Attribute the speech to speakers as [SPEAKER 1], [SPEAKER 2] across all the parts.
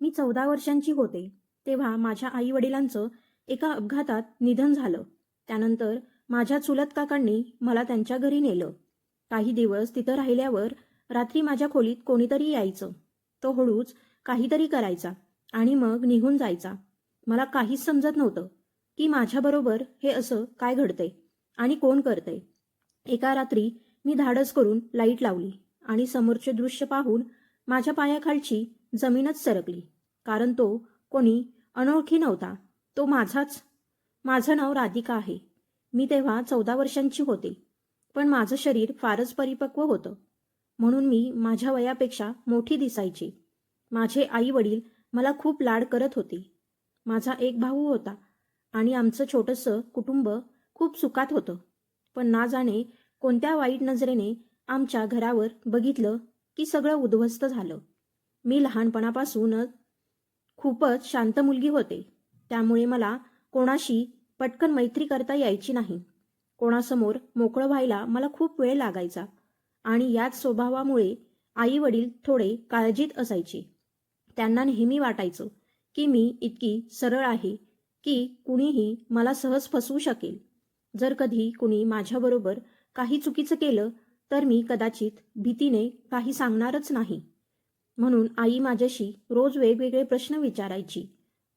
[SPEAKER 1] मी चौदा वर्षांची होते तेव्हा माझ्या आई वडिलांचं एका अपघातात निधन झालं. त्यानंतर माझ्या चुलत काकांनी मला त्यांच्या घरी नेलं. काही दिवस तिथं राहिल्यावर रात्री माझ्या खोलीत कोणीतरी यायचं. तो हळूच काहीतरी करायचा आणि मग निघून जायचा. मला काहीच समजत नव्हतं की माझ्याबरोबर हे असं काय घडतंय आणि कोण करतंय. एका रात्री मी धाडस करून लाइट लावली आणि समोरचे दृश्य पाहून माझ्या पायाखालची जमीनच सरकली. कारण तो कोणी अनोळखी नव्हता. तो माझाच माझं नाव राधिका आहे. मी तेव्हा चौदा वर्षांची होते. पण माझं शरीर फारच परिपक्व होतं. म्हणून मी माझ्या वयापेक्षा मोठी दिसायची. माझे आई वडील मला खूप लाड करत होते. माझा एक भाऊ होता आणि आमचं छोटंसं कुटुंब खूप सुखात होतं. पण ना जाणे कोणत्या वाईट नजरेने आमच्या घरावर बघितलं की सगळं उद्ध्वस्त झालं. मी लहानपणापासूनच खूपच शांत मुलगी होते. त्यामुळे मला कोणाशी पटकन मैत्री करता यायची नाही. कोणासमोर मोकळं व्हायला मला खूप वेळ लागायचा आणि याच स्वभावामुळे आई वडील थोडे काळजीत असायचे. त्यांना नेहमी वाटायचं की मी इतकी सरळ आहे की कुणीही मला सहज फसवू शकेल. जर कधी कुणी माझ्याबरोबर काही चुकीचं केलं तर मी कदाचित भीतीने काही सांगणारच नाही. म्हणून आई माझ्याशी रोज वेगवेगळे प्रश्न विचारायची.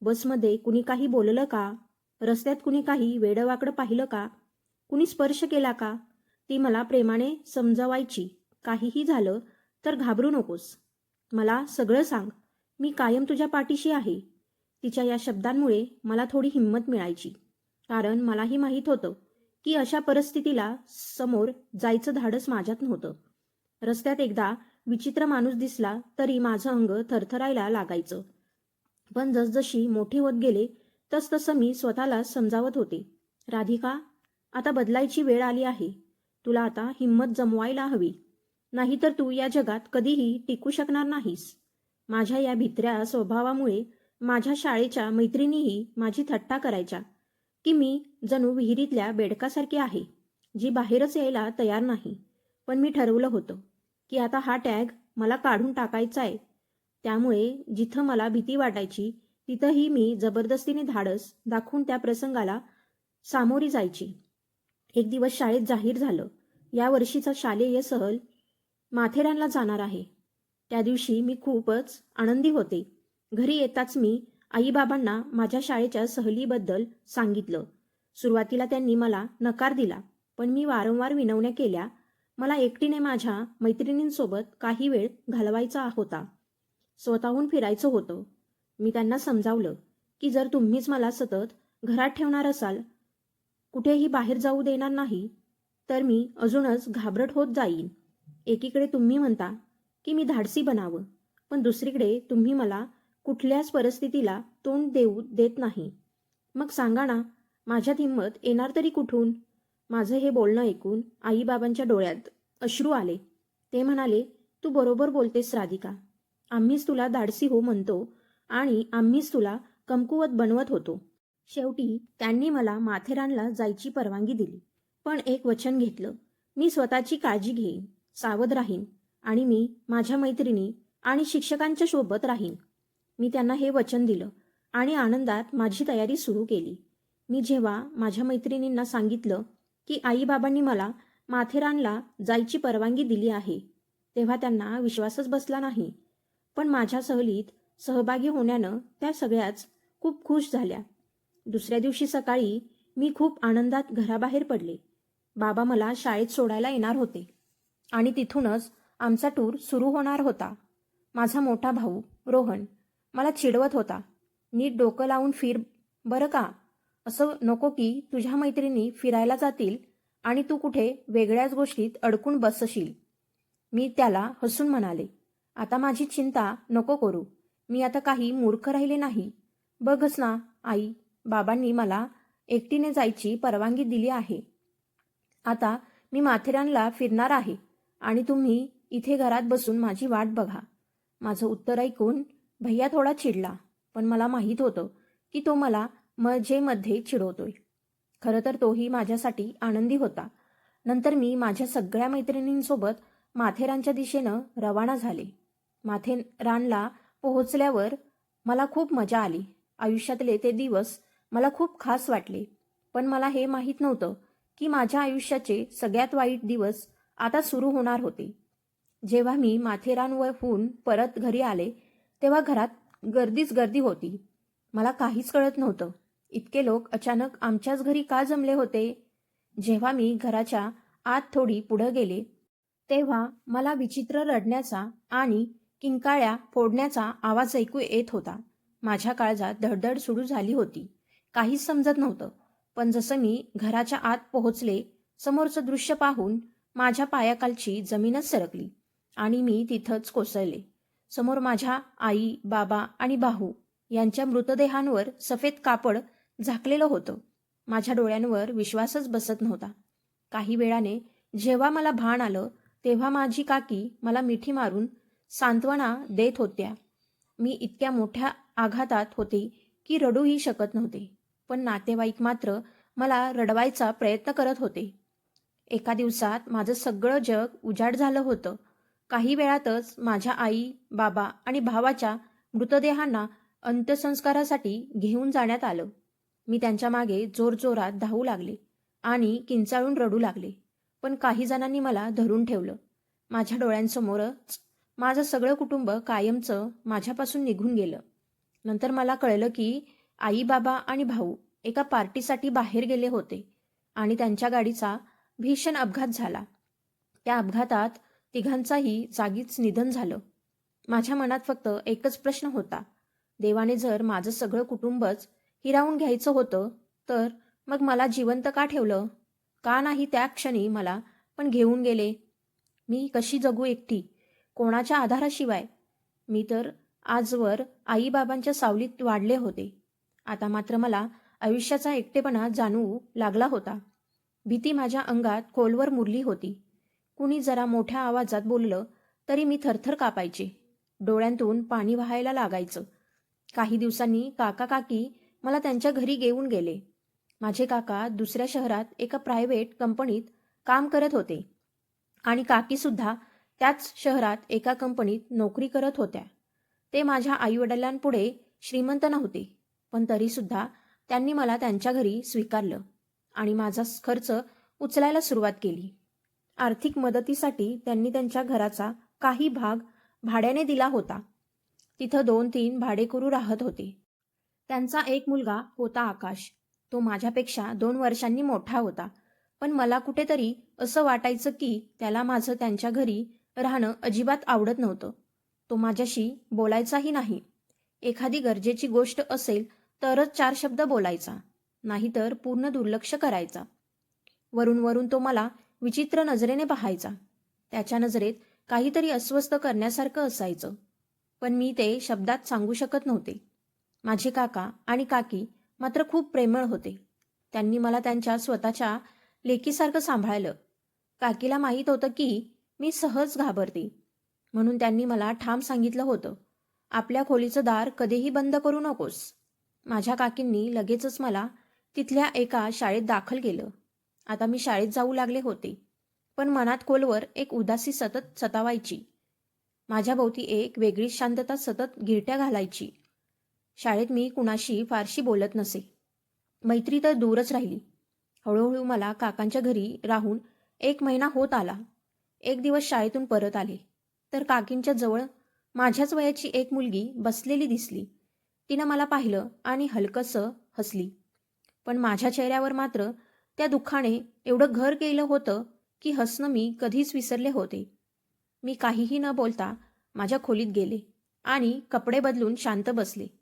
[SPEAKER 1] बसमध्ये कुणी काही बोललं का? रस्त्यात कुणी काही वेडवाकडं पाहिलं का? कुणी स्पर्श केला का? ती मला प्रेमाने समजावायची. काहीही झालं तर घाबरू नकोस. मला सगळं सांग. मी कायम तुझ्या पाठीशी आहे. तिच्या या शब्दांमुळे मला थोडी हिंमत मिळायची. कारण मलाही माहीत होतं की अशा परिस्थितीला समोर जायचं धाडस माझ्यात नव्हतं. रस्त्यात एकदा विचित्र माणूस दिसला तरी माझं अंग थरथरायला लागायचं. पण जसजशी मोठी होत गेले तसतसं मी स्वतःला समजावत होते. राधिका आता बदलायची वेळ आली आहे. तुला आता हिंमत जमवायला हवी. नाहीतर तू या जगात कधीही टिकू शकणार नाहीस. माझ्या या भित्र्या स्वभावामुळे माझ्या शाळेच्या मैत्रिणीही माझी थट्टा करायच्या की मी जणू विहिरीतल्या बेडकासारखी आहे जी बाहेरच यायला तयार नाही. पण मी ठरवलं होतं. की आता हा टॅग मला काढून टाकायचा आहे त्यामुळे जिथं मला भीती वाटायची तिथंही मी जबरदस्तीने धाडस दाखवून त्या प्रसंगाला सामोरी जायची. एक दिवस शाळेत जाहीर झालं. या वर्षीचा शालेय सहल माथेरानला जाणार आहे. त्या दिवशी मी खूपच आनंदी होते. घरी येताच मी आईबाबांना माझ्या शाळेच्या सहलीबद्दल सांगितलं. सुरुवातीला त्यांनी मला नकार दिला पण मी वारंवार विनवण्या केल्या मला एकटीने माझ्या मैत्रिणींसोबत काही वेळ घालवायचा होता. स्वतःहून फिरायचं होतं. मी त्यांना समजावलं की जर तुम्हीच मला सतत घरात ठेवणार असाल कुठेही बाहेर जाऊ देणार नाही तर मी अजूनच घाबरट होत जाईन. एकीकडे तुम्ही म्हणता की मी धाडसी बनावं पण दुसरीकडे तुम्ही मला कुठल्याच परिस्थितीला तोंड देऊ देत नाही. मग सांगा ना माझ्यात हिंमत येणार तरी कुठून? माझं हे बोलणं ऐकून आईबाबांच्या डोळ्यात अश्रू आले. ते म्हणाले तू बरोबर बोलतेस राधिका. आम्हीच तुला धाडसी हो म्हणतो आणि आम्हीच तुला कमकुवत बनवत होतो. शेवटी त्यांनी मला माथेरानला जायची परवानगी दिली. पण एक वचन घेतलं. मी स्वतःची काळजी घेईन सावध राहीन आणि मी माझ्या मैत्रिणी आणि शिक्षकांच्या सोबत राहीन. मी त्यांना हे वचन दिलं आणि आनंदात माझी तयारी सुरू केली. मी जेव्हा माझ्या मैत्रिणींना सांगितलं की आईबाबांनी मला माथेरानला जायची परवानगी दिली आहे. तेव्हा त्यांना विश्वासच बसला नाही. पण माझ्या सहलीत सहभागी होण्यानं त्या सगळ्याच खूप खुश झाल्या. दुसऱ्या दिवशी सकाळी मी खूप आनंदात घराबाहेर पडले. बाबा मला शाळेत सोडायला येणार होते. आणि तिथूनच आमचा टूर सुरू होणार होता. माझा मोठा भाऊ रोहन मला चिडवत होता. नीट डोकं लावून फिर बरं का? असं नको की तुझ्या मैत्रिणी फिरायला जातील आणि तू कुठे वेगळ्याच गोष्टीत अडकून बसशील. मी त्याला हसून म्हणाले आता माझी चिंता नको करू. मी आता काही मूर्ख राहिले नाही. बघच ना आई बाबांनी मला एकटीने जायची परवानगी दिली आहे. आता मी माथेरानला फिरणार आहे आणि तुम्ही इथे घरात बसून माझी वाट बघा. माझं उत्तर ऐकून भैया थोडा चिडला पण मला माहीत होतं की तो मला मजेमध्ये चिडवतोय. खरं तर तोही माझ्यासाठी आनंदी होता. नंतर मी माझ्या सगळ्या मैत्रिणींसोबत माथेरानच्या दिशेनं रवाना झाले. माथेरानला पोहोचल्यावर मला खूप मजा आली. आयुष्यातले ते दिवस मला खूप खास वाटले. पण मला हे माहीत नव्हतं की माझ्या आयुष्याचे सगळ्यात वाईट दिवस आता सुरू होणार होते. जेव्हा मी माथेरानवरहून परत घरी आले तेव्हा घरात गर्दीच गर्दी होती. मला काहीच कळत नव्हतं. इतके लोक अचानक आमच्याच घरी का जमले होते? जेव्हा मी घराच्या आत थोडी पुढं गेले तेव्हा मला विचित्र रडण्याचा आणि किंकाळ्या फोडण्याचा आवाज ऐकू येत होता. माझ्या काळजात धडधड सुरू झाली होती. काहीच समजत नव्हतं. पण जसं मी घराच्या आत पोहोचले समोरचं दृश्य पाहून माझ्या पायाखालची जमीनच सरकली आणि मी तिथंच कोसळले. समोर माझ्या आई बाबा आणि भाऊ यांच्या मृतदेहांवर सफेद कापड झाकलेलं होतं. माझ्या डोळ्यांवर विश्वासच बसत नव्हता. काही वेळाने जेव्हा मला भान आलं तेव्हा माझी काकी मला मिठी मारून सांत्वना देत होत्या. मी इतक्या मोठ्या आघातात होते की रडूही शकत नव्हते पण नातेवाईक मात्र मला रडवायचा प्रयत्न करत होते. एका दिवसात माझं सगळं जग उजाड झालं होतं. काही वेळातच माझ्या आई बाबा आणि भावाच्या मृतदेहांना अंत्यसंस्कारासाठी घेऊन जाण्यात आलं. मी त्यांच्या मागे जोरजोरात धावू लागले आणि किंचाळून रडू लागले. पण काही जणांनी मला धरून ठेवलं. माझ्या डोळ्यांसमोरच माझं सगळं कुटुंब कायमचं माझ्यापासून निघून गेलं. नंतर मला कळलं की आई बाबा आणि भाऊ एका पार्टीसाठी बाहेर गेले होते आणि त्यांच्या गाडीचा भीषण अपघात झाला. त्या अपघातात तिघांचाही जागीच निधन झालं. माझ्या मनात फक्त एकच प्रश्न होता. देवाने जर माझं सगळं कुटुंबच हिरावून घ्यायचं होतं तर मग मला जिवंत का ठेवलं? का नाही त्या क्षणी मला पण घेऊन गेले? मी कशी जगू एकटी? कोणाच्या आधाराशिवाय? मी तर आजवर आईबाबांच्या सावलीत वाढले होते. आता मात्र मला आयुष्याचा एकटेपणा जाणवू लागला होता. भीती माझ्या अंगात खोलवर मुरली होती. कुणी जरा मोठ्या आवाजात बोललं तरी मी थरथर कापायचे. डोळ्यांतून पाणी वाहायला लागायचं. काही दिवसांनी काका काकी मला त्यांच्या घरी घेऊन गेले. माझे काका दुसऱ्या शहरात एका प्रायव्हेट कंपनीत काम करत होते. आणि काकीसुद्धा त्याच शहरात एका कंपनीत नोकरी करत होत्या. ते माझ्या आईवडिलांपुढे श्रीमंत नव्हते पण तरीसुद्धा त्यांनी मला त्यांच्या घरी स्वीकारलं आणि माझा खर्च उचलायला सुरुवात केली. आर्थिक मदतीसाठी त्यांनी त्यांच्या घराचा काही भाग भाड्याने दिला होता. तिथं दोन तीन भाडेकरू राहत होते. त्यांचा एक मुलगा होता आकाश. तो माझ्यापेक्षा दोन वर्षांनी मोठा होता. पण मला कुठेतरी असं वाटायचं की त्याला माझं त्यांच्या घरी राहणं अजिबात आवडत नव्हतं. तो माझ्याशी बोलायचाही नाही. एखादी गरजेची गोष्ट असेल तरच चार शब्द बोलायचा नाहीतर पूर्ण दुर्लक्ष करायचा. वरून वरून तो मला विचित्र नजरेने पाहायचा. त्याच्या नजरेत काहीतरी अस्वस्थ करण्यासारखं असायचं. पण मी ते शब्दात सांगू शकत नव्हते. माझे काका आणि काकी मात्र खूप प्रेमळ होते. त्यांनी मला त्यांच्या स्वतःच्या लेकीसारखं सांभाळलं. काकीला माहीत होतं की मी सहज घाबरते. म्हणून त्यांनी मला ठाम सांगितलं होतं आपल्या खोलीचं दार कधीही बंद करू नकोस. माझ्या काकींनी लगेचच मला तिथल्या एका शाळेत दाखल केलं. आता मी शाळेत जाऊ लागले होते पण मनात खोलवर एक उदासी सतत सतावायची. माझ्याभोवती एक वेगळीच शांतता सतत गिरट्या घालायची. शाळेत मी कुणाशी फारशी बोलत नसे. मैत्री तर दूरच राहिली. हळूहळू मला काकांच्या घरी राहून एक महिना होत आला. एक दिवस शाळेतून परत आले. तर काकींच्या जवळ माझ्याच वयाची एक मुलगी बसलेली दिसली. तिनं मला पाहिलं आणि हलकंसं हसली. पण माझ्या चेहऱ्यावर मात्र त्या दुःखाने एवढं घर केलं होतं की हसणं मी कधीच विसरले होते. मी काहीही न बोलता माझ्या खोलीत गेले आणि कपडे बदलून शांत बसले.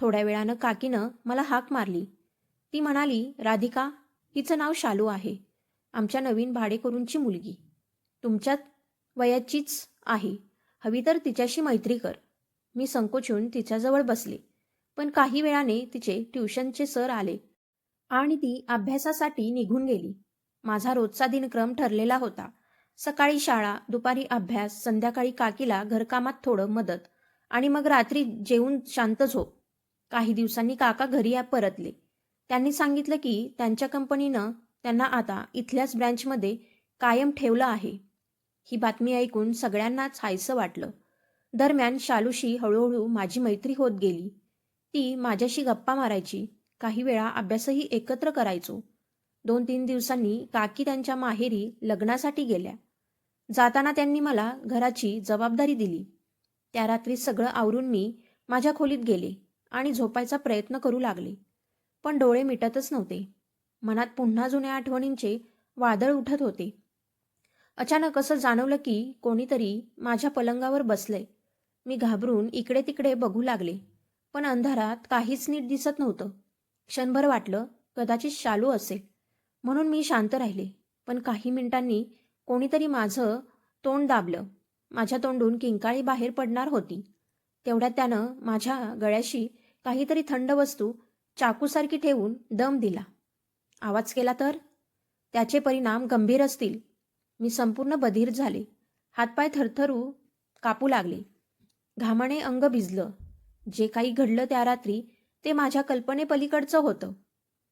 [SPEAKER 1] थोड्या वेळानं काकीनं मला हाक मारली. ती म्हणाली राधिका हिचं नाव शालू आहे. आमच्या नवीन भाडेकरूंची मुलगी. तुमच्यात वयाचीच आहे. हवी तर तिच्याशी मैत्री कर. मी संकोचून तिच्याजवळ बसले. पण काही वेळाने तिचे ट्युशनचे सर आले आणि ती अभ्यासासाठी निघून गेली. माझा रोजचा दिनक्रम ठरलेला होता. सकाळी शाळा दुपारी अभ्यास संध्याकाळी काकीला घरकामात थोडं मदत आणि मग रात्री जेवून शांत झोप. काही दिवसांनी काका घरी परतले. त्यांनी सांगितलं की त्यांच्या कंपनीनं त्यांना आता इथल्याच ब्रँचमध्ये कायम ठेवलं आहे. ही बातमी ऐकून सगळ्यांनाच हायसं वाटलं. दरम्यान शालूशी हळूहळू माझी मैत्री होत गेली. ती माझ्याशी गप्पा मारायची काही वेळा अभ्यासही एकत्र करायचो. दोन तीन दिवसांनी काकी त्यांच्या माहेरी लग्नासाठी गेल्या. जाताना त्यांनी मला घराची जबाबदारी दिली. त्या रात्री सगळं आवरून मी माझ्या खोलीत गेले. आणि झोपायचा प्रयत्न करू लागले. पण डोळे मिटतच नव्हते. मनात पुन्हा जुन्या आठवणींचे वादळ उठत होते. अचानक असं जाणवलं की कोणीतरी माझ्या पलंगावर बसले मी घाबरून इकडे तिकडे बघू लागले. पण अंधारात काहीच नीट दिसत नव्हतं. क्षणभर वाटलं कदाचित शालू असेल. म्हणून मी शांत राहिले. पण काही मिनिटांनी कोणीतरी माझं तोंड दाबलं. माझ्या तोंडून किंकाळी बाहेर पडणार होती. तेवढ्यात त्यानं माझ्या गळ्याशी काहीतरी थंड वस्तू चाकूसारखी ठेवून दम दिला. आवाज केला तर? त्याचे परिणाम गंभीर असतील. मी संपूर्ण बधीर झाले. हातपाय थरथरू कापू लागले. घामाने अंग भिजलं. जे काही घडलं त्या रात्री ते माझ्या कल्पनेपलीकडचं होतं.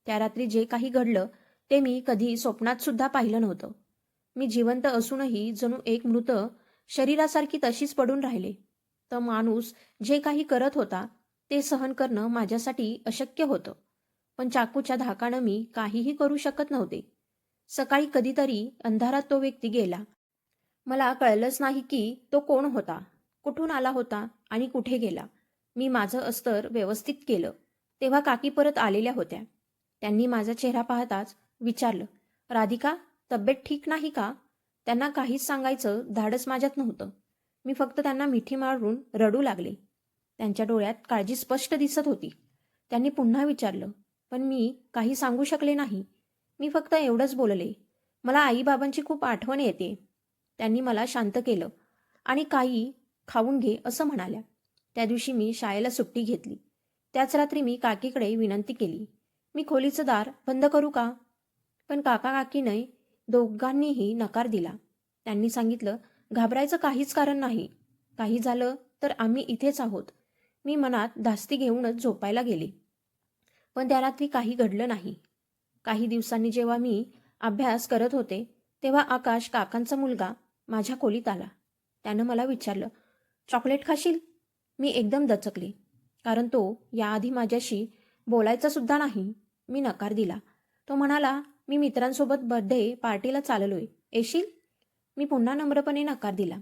[SPEAKER 1] त्या रात्री जे काही घडलं ते मी कधी स्वप्नात सुद्धा पाहिलं नव्हतं. मी जिवंत असूनही जणू एक मृत शरीरासारखी तशीच पडून राहिले. तर माणूस जे काही करत होता ते सहन करणं माझ्यासाठी अशक्य होतं. पण चाकूच्या धाकानं मी काहीही करू शकत नव्हते. सकाळी कधीतरी अंधारात तो व्यक्ती गेला. मला कळलंच नाही की तो कोण होता कुठून आला होता आणि कुठे गेला. मी माझं अस्तर व्यवस्थित केलं. तेव्हा काकी परत आलेल्या होत्या. त्यांनी माझा चेहरा पाहताच विचारलं राधिका तब्येत ठीक नाही का? त्यांना काहीच सांगायचं धाडस माझ्यात नव्हतं. मी फक्त त्यांना मिठी मारून रडू लागले. त्यांच्या डोळ्यात काळजी स्पष्ट दिसत होती. त्यांनी पुन्हा विचारलं पण मी काही सांगू शकले नाही. मी फक्त एवढंच बोलले. मला आईबाबांची खूप आठवण येते. त्यांनी मला शांत केलं आणि काही खाऊन घे असं म्हणाल्या. त्या दिवशी मी शाळेला सुट्टी घेतली. त्याच रात्री मी काकीकडे विनंती केली मी खोलीचं दार बंद करू का? पण काका काकीने दोघांनीही नकार दिला. त्यांनी सांगितलं घाबरायचं काहीच कारण नाही. काही झालं तर आम्ही इथेच आहोत. मी मनात धास्ती घेऊनच झोपायला गेले. पण त्या रात्री काही घडलं नाही. काही दिवसांनी जेव्हा मी अभ्यास करत होते तेव्हा आकाश काकांचा मुलगा माझ्या खोलीत आला. त्यानं मला विचारलं चॉकलेट खाशील? मी एकदम दचकले कारण तो याआधी माझ्याशी बोलायचा सुद्धा नाही. मी नकार दिला. तो म्हणाला मी मित्रांसोबत बर्थडे पार्टीला चाललोय. येशील? मी पुन्हा नम्रपणे नकार दिला.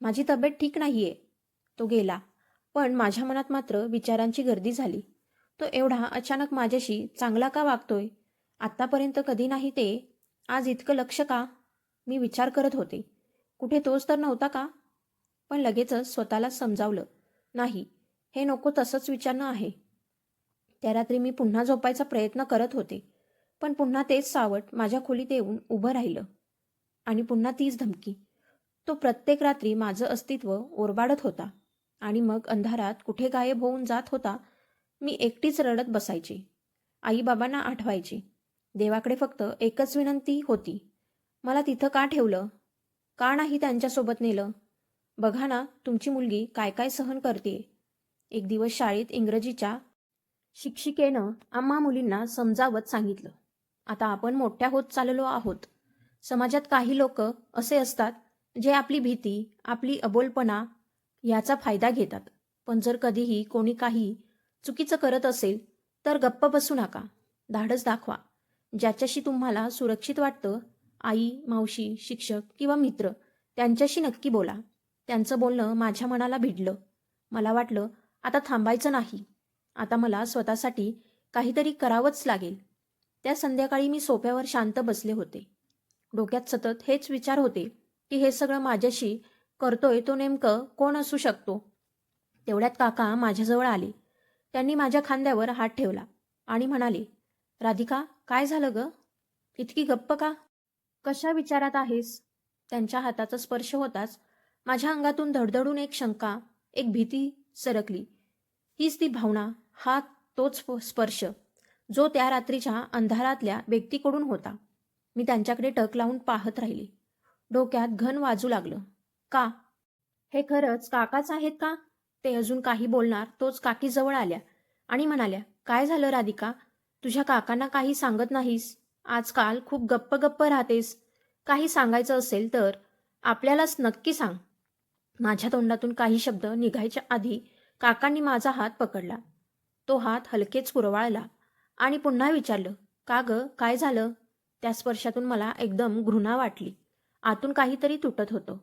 [SPEAKER 1] माझी तब्येत ठीक नाहीये. तो गेला. पण माझ्या मनात मात्र विचारांची गर्दी झाली. तो एवढा अचानक माझ्याशी चांगला का वागतोय? आत्तापर्यंत कधी नाही ते? आज इतकं लक्ष का? मी विचार करत होते. कुठे तोच तर नव्हता का? पण लगेचच स्वतःला समजावलं. नाही हे नको तसंच विचारणं आहे. त्या रात्री मी पुन्हा झोपायचा प्रयत्न करत होते. पण पुन्हा तेच सावट माझ्या खोलीत येऊन उभं राहिलं. आणि पुन्हा तीच धमकी. तो प्रत्येक रात्री माझं अस्तित्व ओरबाडत होता. आणि मग अंधारात कुठे गायब होऊन जात होता मी एकटीच रडत बसायची. आईबाबांना आठवायची. देवाकडे फक्त एकच विनंती होती. मला तिथं का ठेवलं? का नाही त्यांच्यासोबत नेलं? बघा ना तुमची मुलगी काय काय सहन करते एक दिवस शाळेत इंग्रजीच्या शिक्षिकेनं आम्हा मुलींना समजावत सांगितलं. आता आपण मोठ्या होत चाललो आहोत. समाजात काही लोक असे असतात जे आपली भीती आपली अबोलपणा याचा फायदा घेतात. पण जर कधीही कोणी काही चुकीचं करत असेल तर गप्प बसू नका. धाडस दाखवा. ज्याच्याशी तुम्हाला सुरक्षित वाटतं आई मावशी शिक्षक किंवा मित्र त्यांच्याशी नक्की बोला. त्यांचं बोलणं माझ्या मनाला भिडलं. मला वाटलं आता थांबायचं नाही. आता मला स्वतःसाठी काहीतरी करावंच लागेल. त्या संध्याकाळी मी सोफ्यावर शांत बसले होते. डोक्यात सतत हेच विचार होते की हे सगळं माझ्याशी करतोय तो नेमकं कोण असू शकतो? तेवढ्यात काका माझ्याजवळ आले. त्यांनी माझ्या खांद्यावर हात ठेवला आणि म्हणाले राधिका काय झालं ग? इतकी गप्प का? कशा विचारात आहेस? त्यांच्या हाताचा स्पर्श होताच माझ्या अंगातून धडधडून एक शंका एक भीती सरकली. हीच ती भावना हा तोच स्प- स्पर्श जो त्या रात्रीच्या अंधारातल्या व्यक्तीकडून होता. मी त्यांच्याकडे टक लावून पाहत राहिले. डोक्यात घन वाजू लागलं. का? हे खरंच काकाच आहेत का? ते अजून काही बोलणार तोच काकी जवळ आल्या आणि म्हणाल्या काय झालं राधिका? तुझ्या काकांना काही सांगत नाहीस? आजकाल खूप गप्प गप्प राहतेस. काही सांगायचं असेल तर आपल्यालाच नक्की सांग. माझ्या तोंडातून काही शब्द निघायच्या आधी काकांनी माझा हात पकडला. तो हात हलकेच कुरवाळला आणि पुन्हा विचारलं का ग? काय झालं? त्या स्पर्शातून मला एकदम घृणा वाटली. आतून काहीतरी तुटत होतं.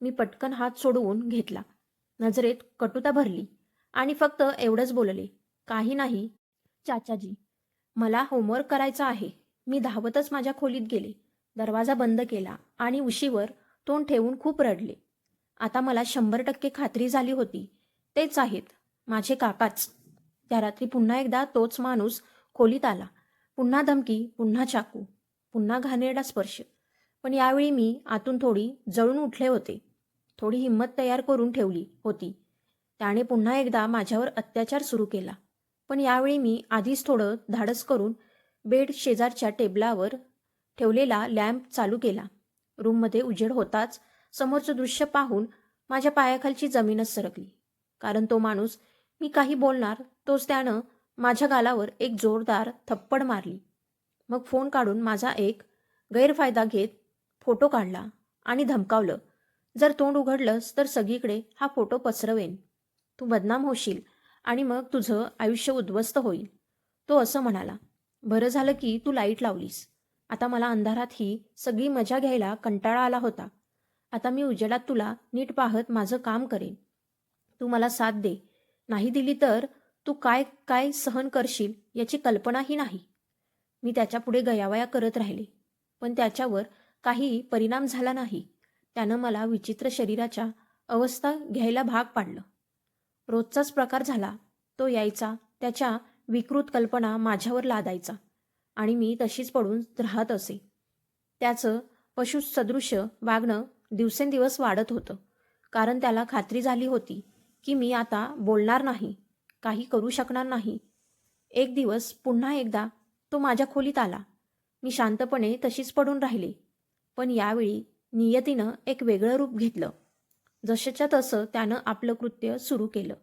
[SPEAKER 1] मी पटकन हात सोडवून घेतला. नजरेत कटुता भरली आणि फक्त एवढंच बोलले काही नाही चाचाजी. मला होमवर्क करायचा आहे. मी धावतच माझ्या खोलीत गेले. दरवाजा बंद केला आणि उशीवर तोंड ठेवून खूप रडले. आता मला शंभर टक्के खात्री झाली होती. तेच आहेत माझे काकाच. त्या रात्री पुन्हा एकदा तोच माणूस खोलीत आला. पुन्हा धमकी पुन्हा चाकू पुन्हा घाणेरडा स्पर्श. पण यावेळी मी आतून थोडी जळून उठले होते. थोडी हिंमत तयार करून ठेवली होती. त्याने पुन्हा एकदा माझ्यावर अत्याचार सुरू केला. पण यावेळी मी आधीच थोडं धाडस करून बेड शेजारच्या टेबलावर ठेवलेला लॅम्प चालू केला. रूममध्ये उजेड होताच समोरचं दृश्य पाहून माझ्या पायाखालची जमीनच सरकली. कारण तो माणूस मी काही बोलणार तोच त्यानं माझ्या गालावर एक जोरदार थप्पड मारली. मग फोन काढून माझा एक गैरफायदा घेत फोटो काढला आणि धमकावलं जर तोंड उघडलंस तर सगळीकडे हा फोटो पसरवेन. तू बदनाम होशील आणि मग तुझं आयुष्य उद्ध्वस्त होईल. तो असं म्हणाला. बरं झालं की तू लाइट लावलीस. आता मला अंधारात ही सगळी मजा घ्यायला कंटाळा आला होता. आता मी उजेडात तुला नीट पाहत माझं काम करेन. तू मला साथ दे. नाही दिली तर तू काय काय सहन करशील याची कल्पनाही नाही. मी त्याच्यापुढे गयावया करत राहिले. पण त्याच्यावर काही परिणाम झाला नाही. त्यानं मला विचित्र शरीराच्या अवस्था घ्यायला भाग पाडलं. रोजचाच प्रकार झाला तो यायचा त्याच्या विकृत कल्पना माझ्यावर लादायचा आणि मी तशीच पडून राहत असे. त्याचं पशुसदृश्य वागणं दिवसेंदिवस वाढत होतं कारण त्याला खात्री झाली होती की मी आता बोलणार नाही काही करू शकणार नाही. एक दिवस पुन्हा एकदा तो माझ्या खोलीत आला. मी शांतपणे तशीच पडून राहिले पण यावेळी नियतीनं एक वेगळं रूप घेतलं. जसंच्या तसं त्यानं आपलं कृत्य सुरू केलं.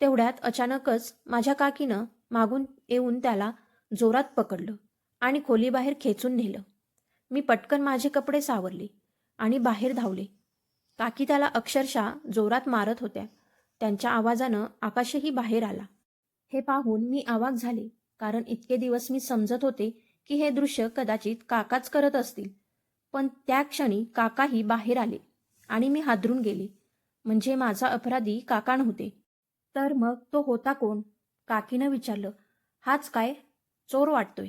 [SPEAKER 1] तेवढ्यात अचानकच माझ्या काकीनं मागून येऊन त्याला जोरात पकडलं आणि खोलीबाहेर खेचून नेलं. मी पटकन माझे कपडे सावरले आणि बाहेर धावले. काकी त्याला अक्षरशः जोरात मारत होत्या. त्यांच्या आवाजानं आकाशही बाहेर आला. हे पाहून मी आवाक झाले कारण इतके दिवस मी समजत होते की हे दृश्य कदाचित काकाच करत असतील. पण त्या क्षणी काकाही बाहेर आले आणि मी हादरून गेले. म्हणजे माझा अपराधी काका नव्हते. तर मग तो होता कोण? काकीनं विचारलं. हाच काय? चोर वाटतोय.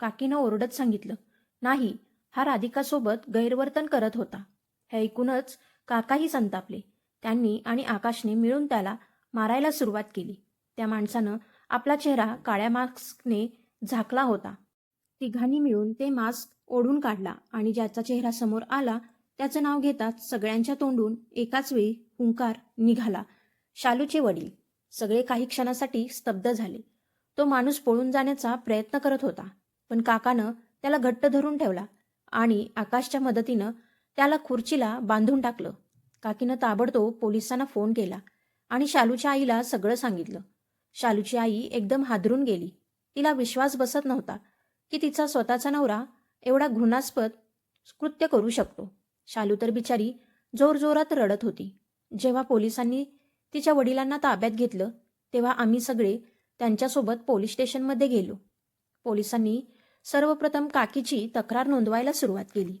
[SPEAKER 1] काकीनं ओरडत सांगितलं. नाही हा राधिकासोबत गैरवर्तन करत होता. हे ऐकूनच काकाही संतापले. त्यांनी आणि आकाशने मिळून त्याला मारायला सुरुवात केली. त्या माणसानं आपला चेहरा काळ्या मास्कने झाकला होता. तिघांनी मिळून ते मास्क ओढून काढला आणि ज्याचा चेहरा समोर आला त्याचं नाव घेताच सगळ्यांच्या तोंडून एकाच वेळी हुंकार निघाला. शालूचे वडील सगळे काही क्षणासाठी स्तब्ध झाले. तो माणूस पळून जाण्याचा प्रयत्न करत होता पण काकानं त्याला घट्ट धरून ठेवला आणि आकाशच्या मदतीनं त्याला खुर्चीला बांधून टाकलं. काकीनं ताबडतोब पोलिसांना फोन केला आणि शालूच्या आईला सगळं सांगितलं. शालूची आई एकदम हादरून गेली. तिला विश्वास बसत नव्हता की तिचा स्वतःचा नवरा एवढा घृणास्पद कृत्य करू शकतो. शालू तर बिचारी जोरजोरात रडत होती. जेव्हा पोलिसांनी तिच्या वडिलांना ताब्यात घेतलं तेव्हा आम्ही सगळे त्यांच्यासोबत पोलीस स्टेशनमध्ये गेलो. पोलिसांनी सर्वप्रथम काकीची तक्रार नोंदवायला सुरुवात केली.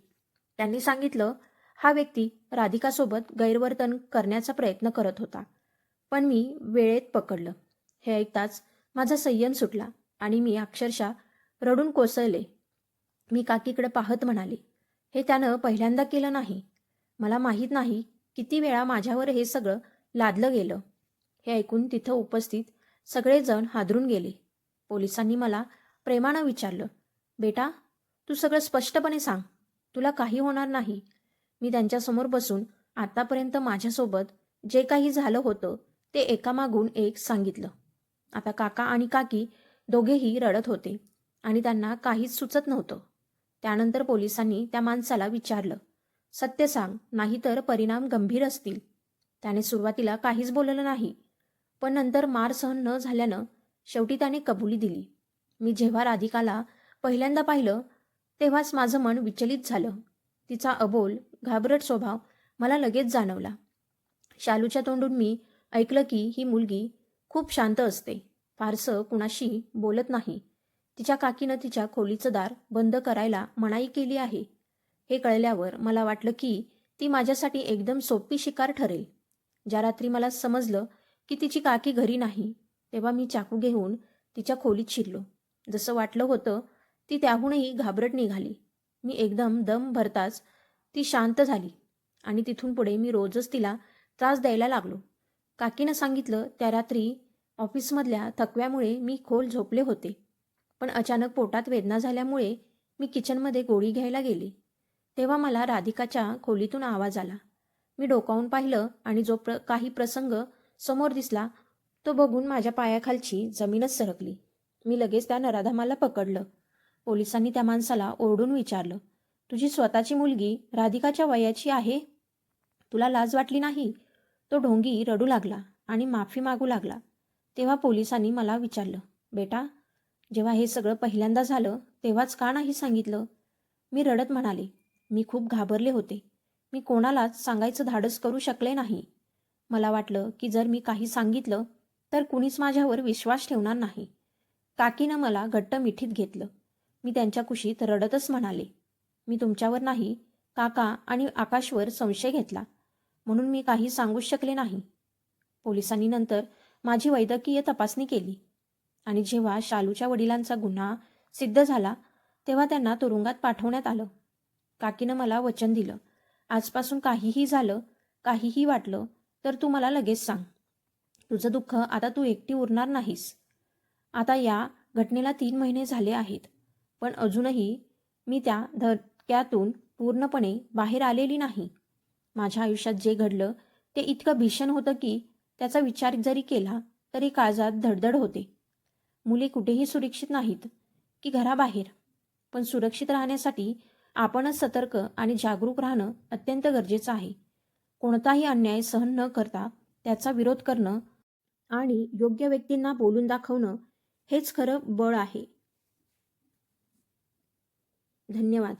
[SPEAKER 1] त्यांनी सांगितलं हा व्यक्ती राधिकासोबत गैरवर्तन करण्याचा प्रयत्न करत होता. पण मी वेळेत पकडलं. हे ऐकताच माझा संयम सुटला आणि मी अक्षरशः रडून कोसळले. मी काकीकडे पाहत म्हणाले. हे त्यानं पहिल्यांदा केलं नाही. मला माहीत नाही किती वेळा माझ्यावर हे सगळं लादलं गेलं. हे ऐकून तिथं उपस्थित सगळेजण हादरून गेले. पोलिसांनी मला प्रेमानं विचारलं बेटा तू सगळं स्पष्टपणे सांग. तुला काही होणार नाही. मी त्यांच्यासमोर बसून आतापर्यंत माझ्यासोबत जे काही झालं होतं ते एकामागून एक सांगितलं. आता काका आणि काकी दोघेही रडत होते आणि त्यांना काहीच सुचत नव्हतं. त्यानंतर पोलिसांनी त्या माणसाला विचारलं सत्य सांग नाहीतर परिणाम गंभीर असतील. त्याने सुरुवातीला काहीच बोललं नाही पण नंतर मार सहन न झाल्यानं शेवटी त्याने कबुली दिली. मी जेव्हा राधिकाला पहिल्यांदा पाहिलं तेव्हाच माझं मन विचलित झालं. तिचा अबोल घाबरट स्वभाव मला लगेच जाणवला. शालूच्या तोंडून मी ऐकलं की ही मुलगी खूप शांत असते फारसं कुणाशी बोलत नाही. तिच्या काकीनं तिच्या खोलीचं दार बंद करायला मनाई केली आहे. हे कळल्यावर मला वाटलं की ती माझ्यासाठी एकदम सोपी शिकार ठरेल. ज्या रात्री मला समजलं की तिची काकी घरी नाही तेव्हा मी चाकू घेऊन तिच्या खोलीत शिरलो. जसं वाटलं होतं ती त्याहूनही घाबरट निघाली. मी एकदम दम भरताच ती शांत झाली आणि तिथून पुढे मी रोजच तिला त्रास द्यायला लागलो. काकीनं सांगितलं त्या रात्री ऑफिसमधल्या थकव्यामुळे मी खोल झोपले होते. पण अचानक पोटात वेदना झाल्यामुळे मी किचनमध्ये गोळी घ्यायला गेली. तेव्हा मला राधिकाच्या खोलीतून आवाज आला. मी डोकावून पाहिलं आणि जो प्र काही प्रसंग समोर दिसला तो बघून माझ्या पायाखालची जमीनच सरकली. मी लगेच त्या नराधमाला पकडलं. पोलिसांनी त्या माणसाला ओरडून विचारलं तुझी स्वतःची मुलगी राधिकाच्या वयाची आहे? तुला लाज वाटली नाही? तो ढोंगी रडू लागला आणि माफी मागू लागला. तेव्हा पोलिसांनी मला विचारलं बेटा जेव्हा हे सगळं पहिल्यांदा झालं तेव्हाच का नाही सांगितलं? मी रडत म्हणाले मी खूप घाबरले होते. मी कोणालाच सांगायचं धाडस करू शकले नाही. मला वाटलं की जर मी काही सांगितलं तर कुणीच माझ्यावर विश्वास ठेवणार नाही. काकीनं मला घट्ट मिठीत घेतलं. मी त्यांच्या कुशीत रडतच म्हणाले मी तुमच्यावर नाही काका आणि आकाशवर संशय घेतला. म्हणून मी काही सांगूच शकले नाही. पोलिसांनी नंतर माझी वैद्यकीय तपासणी केली. आणि जेव्हा शालूच्या वडिलांचा गुन्हा सिद्ध झाला तेव्हा त्यांना तुरुंगात पाठवण्यात आलं. काकीनं मला वचन दिलं. आजपासून काहीही झालं काहीही वाटलं तर तू मला लगेच सांग. तुझं दुःख आता तू एकटी उरणार नाहीस. आता या घटनेला तीन महिने झाले आहेत पण अजूनही मी त्या धक्क्यातून पूर्णपणे बाहेर आलेली नाही. माझ्या आयुष्यात जे घडलं ते इतकं भीषण होतं की त्याचा विचार जरी केला तरी काळजात धडधड होते. मुले कुठेही सुरक्षित नाहीत की घराबाहेर. पण सुरक्षित राहण्यासाठी आपणच सतर्क आणि जागरूक राहणं अत्यंत गरजेचं आहे. कोणताही अन्याय सहन न करता त्याचा विरोध करणं आणि योग्य व्यक्तींना बोलून दाखवणं हेच खरं बळ आहे. धन्यवाद.